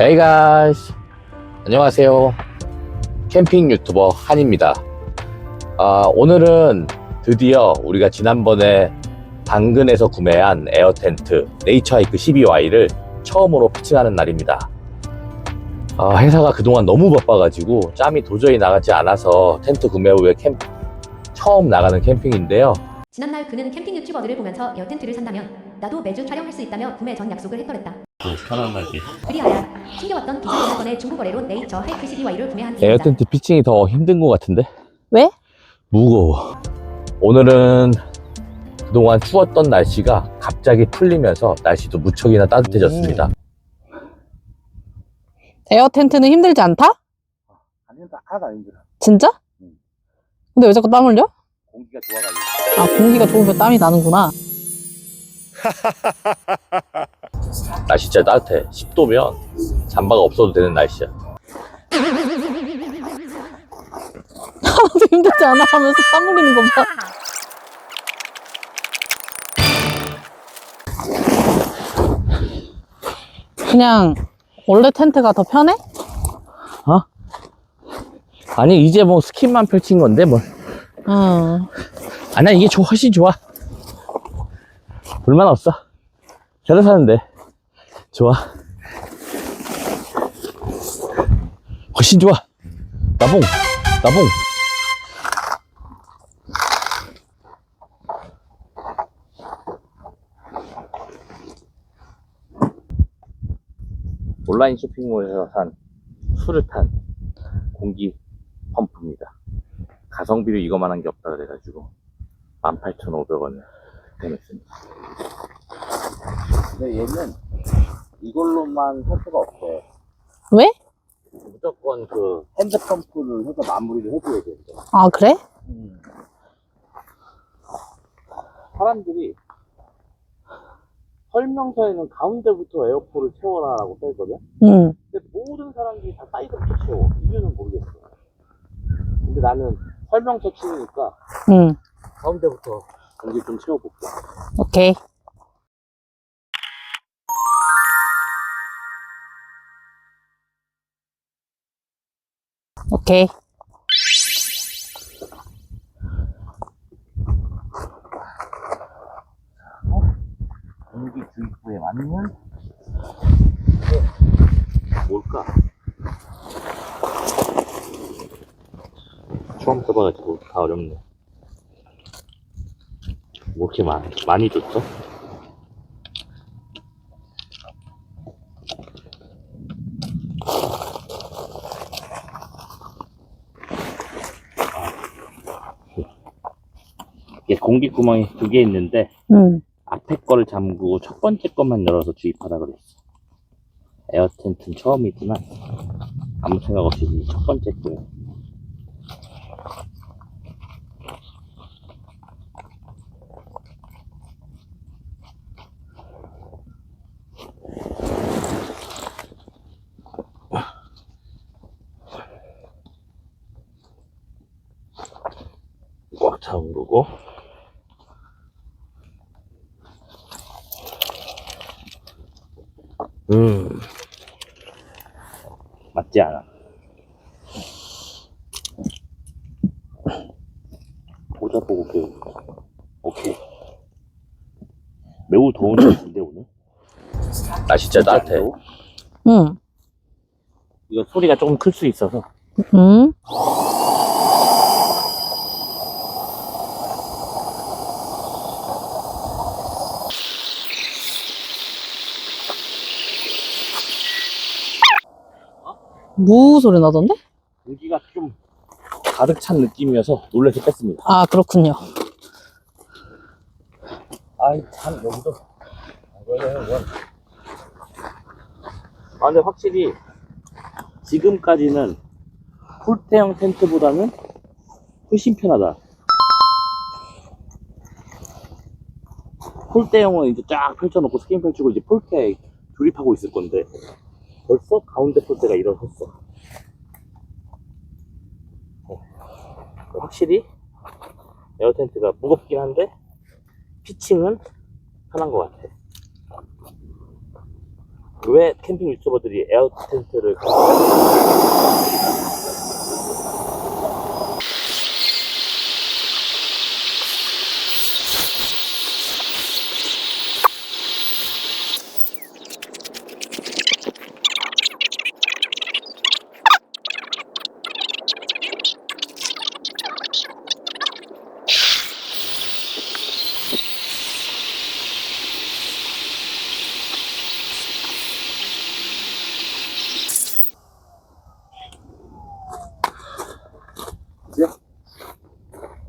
Hey guys. 안녕하세요. 캠핑 유튜버 한입니다. 아, 오늘은 드디어 우리가 지난번에 당근에서 구매한 에어 텐트 네이처하이크 12Y를 처음으로 피칭하는 날입니다. 아, 회사가 그동안 너무 바빠가지고 짬이 도저히 나가지 않아서 텐트 구매 후에 캠 처음 나가는 캠핑인데요. 지난날 그는 캠핑 유튜버들을 보면서 에어 텐트를 산다면 나도 매주 촬영할 수 있다며 구매 전 약속을 했더랬다. 편안하게 그리하여 챙겨왔던 기사 전에 중고 거래로 네이처 하이크 12Y를 구매한 에어 뒤입니다. 텐트 피칭이 더 힘든 것 같은데 왜? 무거워. 오늘은 그동안 추웠던 날씨가 갑자기 풀리면서 날씨도 무척이나 따뜻해졌습니다. 에어 텐트는 힘들지 않다? 아니, 하나도 안 힘들어. 진짜? 응. 근데 왜 자꾸 땀 흘려? 공기가 좋아가지고. 아, 공기가 좋으면 땀이 나는구나. 날씨 진짜 따뜻해. 10도면 잠바가 없어도 되는 날씨야. 하나도 힘들지 않아 하면서 땀 흘리는 거 봐. 그냥 원래 텐트가 더 편해? 아니, 이제 뭐 스킨만 펼친 건데, 뭘. 응. 아니야, 이게 좋- 훨씬 좋아. 불만 없어. 새로 사는데. 좋아. 훨씬 좋아. 나봉, 나봉. 온라인 쇼핑몰에서 산 수류탄 공기 펌프입니다. 가성비로 이거만한 게 없다 그래가지고 18,500원을 득템했습니다. 근데 얘는 이걸로만 할 수가 없대. 왜? 무조건 그 핸드펌프를 해서 마무리를 해줘야 된대. 아, 그래? 사람들이 설명서에는 가운데부터 에어포를 채워라라고 써있거든? 응. 근데 모든 사람들이 다 사이드부터 채워. 이유는 모르겠어. 근데 나는 설명서 치니까 응. 가운데부터 공기 좀 채워볼게. 오케이. 오케이. 공기 주입부에 맞는 게 뭘까? 처음 써봐가지고 다 어렵네. 뭐 이렇게 많이, 많이 줬어? 이게 공기 구멍이 두 개 있는데 응. 앞에 거를 잠그고 첫 번째 것만 열어서 주입하라 그랬어. 에어 텐트는 처음이지만 아무 생각 없이 이첫 번째 거. 꽉 잠그고 음. 맞지 않아. 모자 보고 배우. 오케이. 매우 더운 날씨인데 오늘. 날씨 진짜 따뜻해. 응. 이거 소리가 조금 클 수 있어서. 응. 무 소리 나던데? 공기가 좀 가득 찬 느낌이어서 놀라서 뺐습니다. 아, 그렇군요. 아이 참 여기도 아 근데 확실히 지금까지는 폴대형 텐트보다는 훨씬 편하다 폴대형은 이제 쫙 펼쳐놓고 스킨 펼치고 이제 폴대 조립하고 있을 건데 벌써 가운데 폴대가 일어섰어 어, 확실히 에어 텐트가 무겁긴 한데 피칭은 편한 것 같아. 왜 캠핑 유튜버들이 에어 텐트를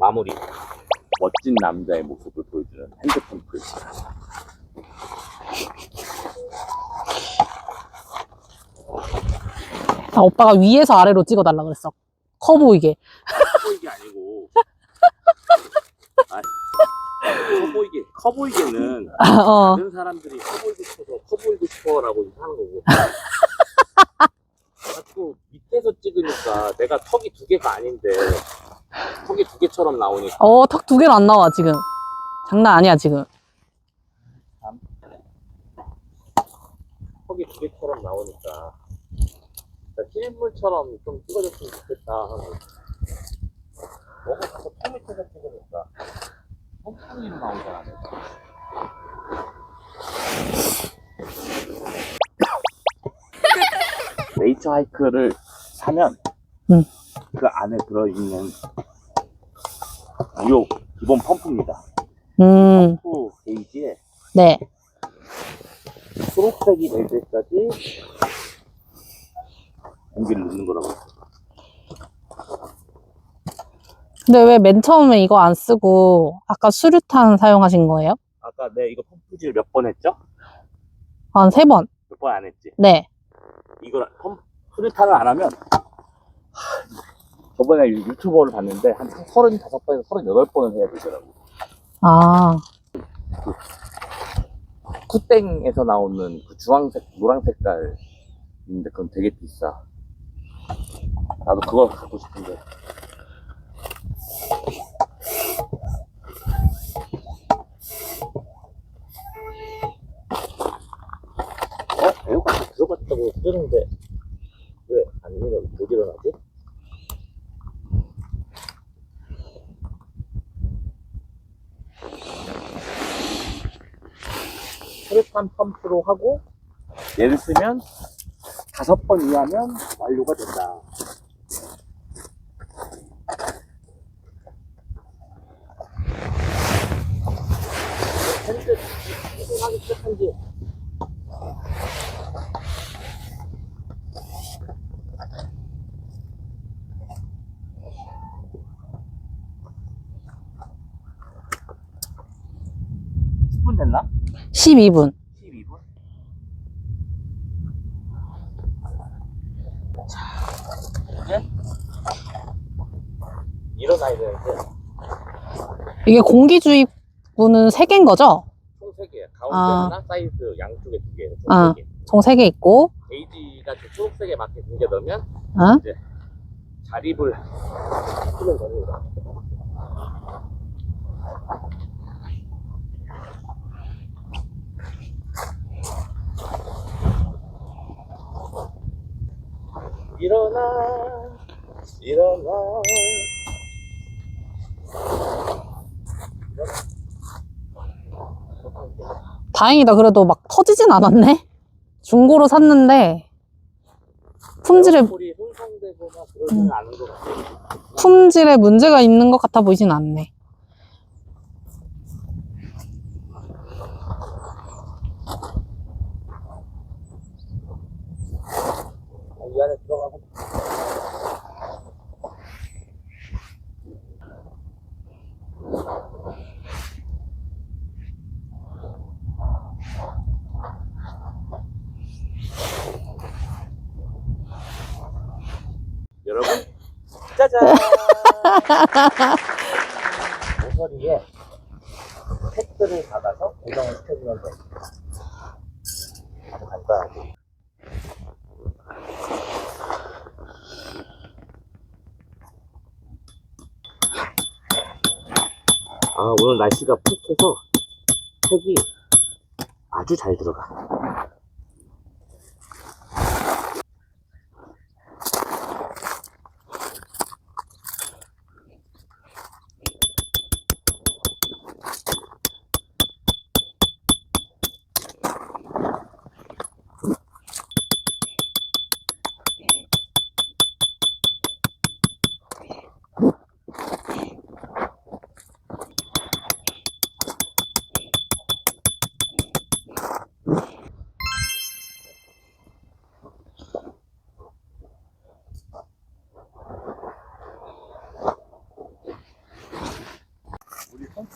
마무리 멋진 남자의 모습을 보여주는 핸드폰 글씨 아, 오빠가 위에서 아래로 찍어달라 그랬어. 커 보이게. 커 보이게 아니고 아니, 커 보이게 커 보이게는 어. 다른 사람들이 커 보이고 싶어서 커 보이고 싶어라고 하는 거고 자꾸 밑에서 찍으니까 내가 턱이 두 개가 아닌데 턱이 두 개처럼 나오니까 어, 턱 두 개로 안 나와, 지금. 장난 아니야, 지금. 턱이 두 개처럼 나오니까 진짜 실물처럼 좀 찍어줬으면 좋겠다 너무 자꾸 턱 밑에서 찍으니까 턱통이로 나오잖아. 네이처 하이크를 사면 응. 그 안에 들어있는 무료 기본 펌프입니다 음, 펌프 게이지에 네. 초록색이 될 때까지 공기를 넣는 거라고. 근데 왜 맨 처음에 이거 안 쓰고 아까 수류탄 사용하신 거예요? 아까 내 이거 펌프질 몇 번 했죠? 한 세 번. 몇 번 안 했지? 네. 이걸 펌프 수류탄을 안 하면 하, 저번에 유- 유튜버를 봤는데 한 35번에서 38번을 해야 되더라고. 아, 쿠땡에서 나오는 그 주황색, 노란 색깔인데 그건 되게 비싸. 나도 그거 갖고 싶은데. 어? 에어컨 들어갔다고 뜨는데 왜 안 일어, 못 일어나지? 수류탄 펌프로 하고 예를 쓰면 다섯 번 이하면 완료가 된다. 십분 됐나? 12분. 12분? 이제 일어나야 되는데 이게 공기주입구는 세 개인 거죠? 총 3개 아. 가운데 하나 사이즈 양쪽에 2개 총 아. 3개 총 세 개 있고, 그 초록색에 맞게 두개 넣으면 어? 자립을 시키면 됩니다 일어나 일어나 다행이다. 그래도 막 터지진 않았네. 중고로 샀는데, 품질에, 에어컨이 손상되거나 그러지는 음. 않은 것 같아요 품질에 문제가 있는 것 같아 보이진 않네. 이 안에 들어가서 여러분 짜잔 모서리에 팩트를 받아서 고정을 시켜주면 돼 아주 간단하게 아, 오늘 날씨가 푹해서 색이 아주 잘 들어가.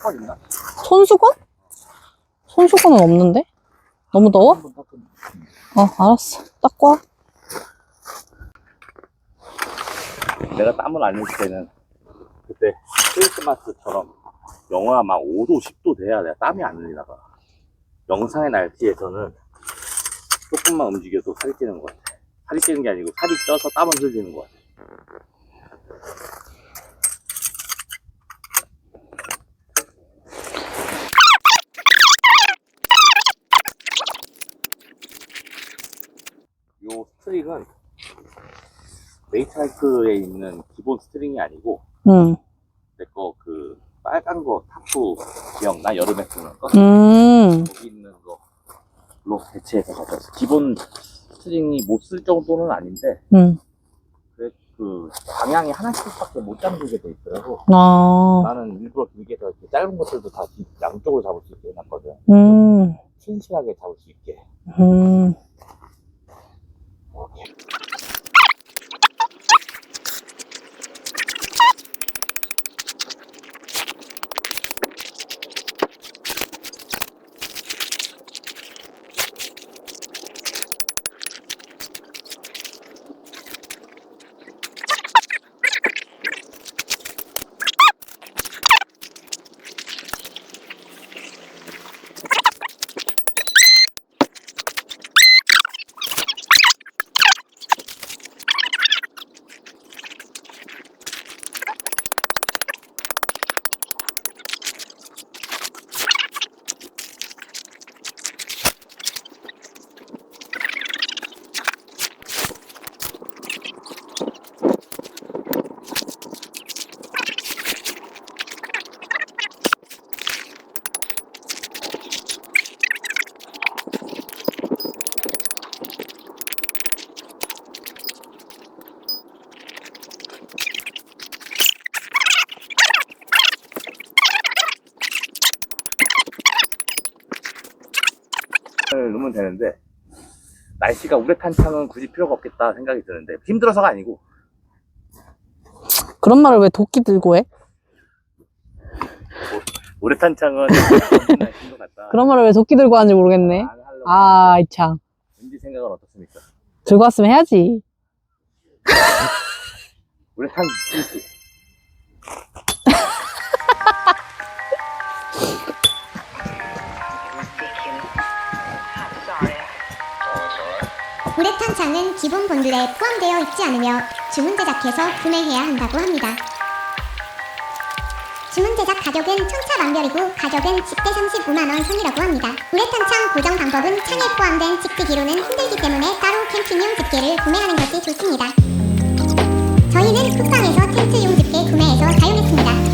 수건 있나? 손수건? 손수건은 없는데? 너무 더워? 어, 알았어. 닦고 와. 내가 땀을 안흘 때는 그때 크리스마스처럼 영하 막 5도, 10도 돼야 내가 땀이 안 흘리나 봐. 영상의 날씨에서는 조금만 움직여도 살이 찌는 것 같아. 살이 찌는 게 아니고 살이 쪄서 땀을 흘리는 것 같아. 요 스트링은 메이트라이크에 있는 기본 스트링이 아니고 응. 내거 그 빨간 거 타프 기억나? 여름에 쓰는 거? 음. 거기 있는 거로 대체해서 가져왔어. 기본 스트링이 못 쓸 정도는 아닌데 응. 그, 그 방향이 하나씩밖에 못 잠그게 돼 있더라고. 아. 나는 일부러 길게 해서 이렇게 짧은 것들도 다 뒤- 양쪽으로 잡을 수 있게 해놨거든. 음. 신실하게 잡을 수 있게. 음. 을 넣으면 되는데 날씨가 우레탄 창은 굳이 필요가 없겠다 생각이 드는데 힘들어서가 아니고 그런 말을 왜 도끼 들고 해? 우레탄 창은 같다. 그런 말을 왜 도끼 들고 하는지 모르겠네. 안 하려고 아, 이 참. 왠지 생각은 어떻습니까? 들고 왔으면 해야지. 우레탄 찜치 우레탄 창은 기본 본들에 포함되어 있지 않으며 주문 제작해서 구매해야 한다고 합니다. 주문 제작 가격은 천차만별이고 가격은 10대 35만원 선이라고 합니다. 우레탄 창 고정 방법은 창에 포함된 직지기로는 힘들기 때문에 따로 캠핑용 집게를 구매하는 것이 좋습니다. 저희는 쿠팡에서 텐트용 집게 구매해서 사용했습니다.